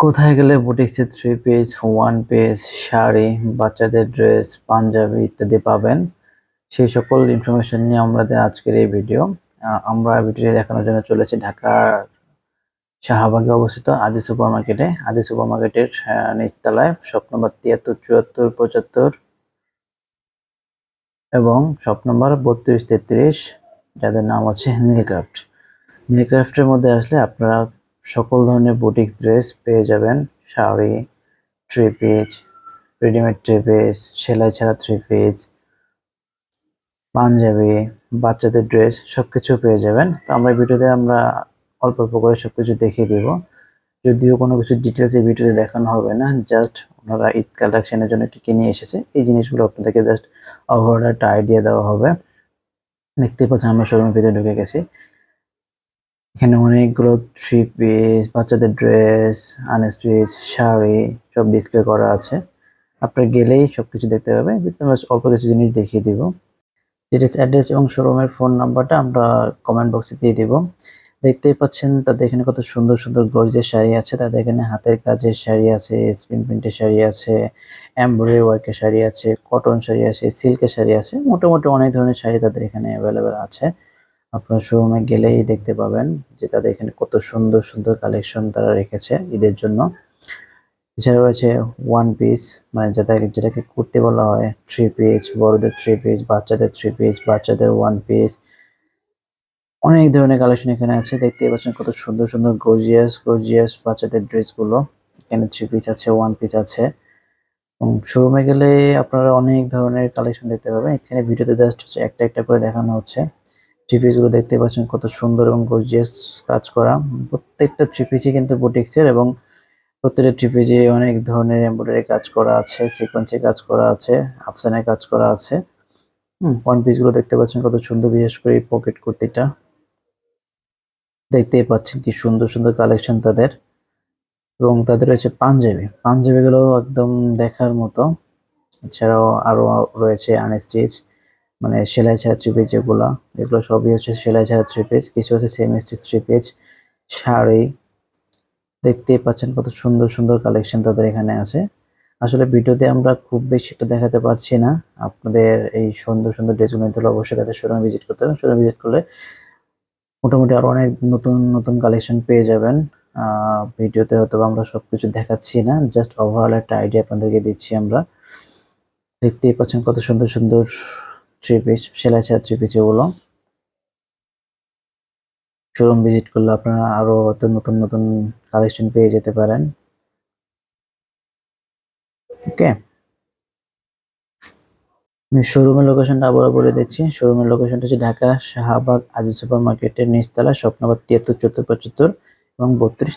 কোথায় গেলে বুটিক্সের three piece one piece sari, বাচ্চাদের ড্রেস, পাঞ্জাবি ইত্যাদি পাবেন? সেই সকল ইনফরমেশন নিয়ে আমাদের আজকের এই ভিডিও আমরা ভিডিও দেখানোর জন্য চলেছি ঢাকার শাহবাগে অবস্থিত আদি সুপার মার্কেটে আদি সুপার মার্কেটের নিচতলায় শপ নম্বর তিয়াত্তর, চুয়াত্তর, পঁচাত্তর এবং শপ নম্বর বত্রিশ, তেত্রিশ, যাদের নাম হচ্ছে নীলক্রাফট। নীলক্রাফটের মধ্যে আসলে আপনারা সকল ধরনের বুটিক্স ড্রেস পেয়ে যাবেন। Sari three piece readymade three piece সেলাই ছাড়া থ্রি পিস পাঞ্জাবি, বাচ্চাদের ড্রেস সবকিছু পেয়ে যাবেন। তো আমরা ভিডিওতে আমরা অল্প অল্প করে সবকিছু দেখিয়ে দিব। যদিও কোনো কিছু ডিটেলস এই ভিডিওতে দেখানো হবে না জাস্ট ওনারা ঈদ কালেকশনের জন্য কি কি নিয়ে এসেছে, এই জিনিসগুলো আপনাদেরকে জাস্ট ওভারঅল একটা আইডিয়া দেওয়া হবে। দেখতেই পাচ্ছেন আমরা শোরুমের ভিতরে ঢুকে গেছি। এখানে অনেকগুলো থ্রি পিস বাচ্চাদের ড্রেস আনস্ট্রিচ শাড়ি, সব ডিসপ্লে করা আছে। আপনার গেলেই সবকিছু দেখতে পাবে অল্প কিছু জিনিস দেখিয়ে দিব। ডিটেলস অ্যাড্রেস এবং শোরুমের ফোন নাম্বারটা আমরা কমেন্ট বক্সে দিয়ে দিব। দেখতেই পাচ্ছেন, তাদের এখানে কত সুন্দর সুন্দর গর্জের শাড়ি আছে। তাদের এখানে হাতের কাজের শাড়ি আছে স্ক্রিন প্রিন্টের শাড়ি আছে এমব্রয়ডারি ওয়ার্কের শাড়ি আছে কটন শাড়ি আছে সিল্কের শাড়ি আছে। মোটামুটি অনেক ধরনের শাড়ি তাদের এখানে অ্যাভেলেবেল আছে। আপনার শোরুমে গেলেই দেখতে পাবেন যে তাদের এখানে কত সুন্দর সুন্দর কালেকশন তারা রেখেছে ঈদের জন্য। এছাড়া রয়েছে ওয়ান পিস মানে যেটাকে যেটাকে কুর্তি বলা হয় থ্রি পিস বড়দের থ্রি পিস বাচ্চাদের থ্রি পিস বাচ্চাদের ওয়ান পিস অনেক ধরনের কালেকশন এখানে আছে। দেখতেই পাচ্ছেন কত সুন্দর সুন্দর গর্জিয়াস গর্জিয়াস বাচ্চাদের ড্রেসগুলো এখানে থ্রি পিস আছে ওয়ান পিস আছে। এবং শোরুমে গেলে আপনারা অনেক ধরনের কালেকশন দেখতে পাবেন। এখানে ভিডিওতে জাস্ট হচ্ছে একটা একটা করে দেখানো হচ্ছে। থ্রি গুলো দেখতে পাচ্ছেন, কত সুন্দর এবং গর্জিয়াস কাজ করা। প্রত্যেকটা থ্রি পিসই কিন্তু বুটিক্সের এবং প্রত্যেকটা থ্রি পিসে অনেক ধরনের এমব্রয়ডারি কাজ করা আছে সিকোয়েন্সে কাজ করা আছে আফসানের কাজ করা আছে। ওয়ানগুলো দেখতে পাচ্ছেন কত সুন্দর, বিশেষ করে এই পকেট কুর্তিটা। দেখতেই পাচ্ছেন কি সুন্দর সুন্দর কালেকশন তাদের। এবং তাদের রয়েছে পাঞ্জাবি। পাঞ্জাবিগুলো একদম দেখার মতো। এছাড়াও আরও রয়েছে আনস্টিচ মানে সেলাই ছাড়া থ্রি পিস যেগুলো, এগুলো সবই হচ্ছে সেলাই ছাড়া থ্রি পিস কিছু হচ্ছে same stitch three piece sari, দেখতেই পাচ্ছেন কত সুন্দর সুন্দর কালেকশন তাদের এখানে আছে। আসলে ভিডিওতে আমরা খুব বেশি একটা দেখাতে পারছি না। আপনাদের এই সুন্দর সুন্দর ড্রেসগুলো অবশ্যই তাদের শোরুমে ভিজিট করতে হবে। শোরুমে ভিজিট করলে মোটামুটি আরও অনেক নতুন নতুন কালেকশন পেয়ে যাবেন। ভিডিওতে হয়তো আমরা সবকিছু দেখাচ্ছি না। জাস্ট ওভারঅল একটা আইডিয়া আপনাদেরকে দিচ্ছি আমরা। দেখতেই পাচ্ছেন কত সুন্দর সুন্দর থ্রি পিস সেলাই ছাড়া শোরুম ভিজিট করলে আপনারা আরও হয়তো নতুন নতুন কালেকশন পেয়ে যেতে পারেন। ওকে আমি শোরুমের লোকেশনটা আবারও বলে দিচ্ছি। শোরুমের লোকেশনটা হচ্ছে ঢাকা শাহবাগ আজিজ সুপার মার্কেটের নিচতলা শপ নম্বর তিয়াত্তর, চোদ্দ পঁচাত্তর এবং বত্রিশ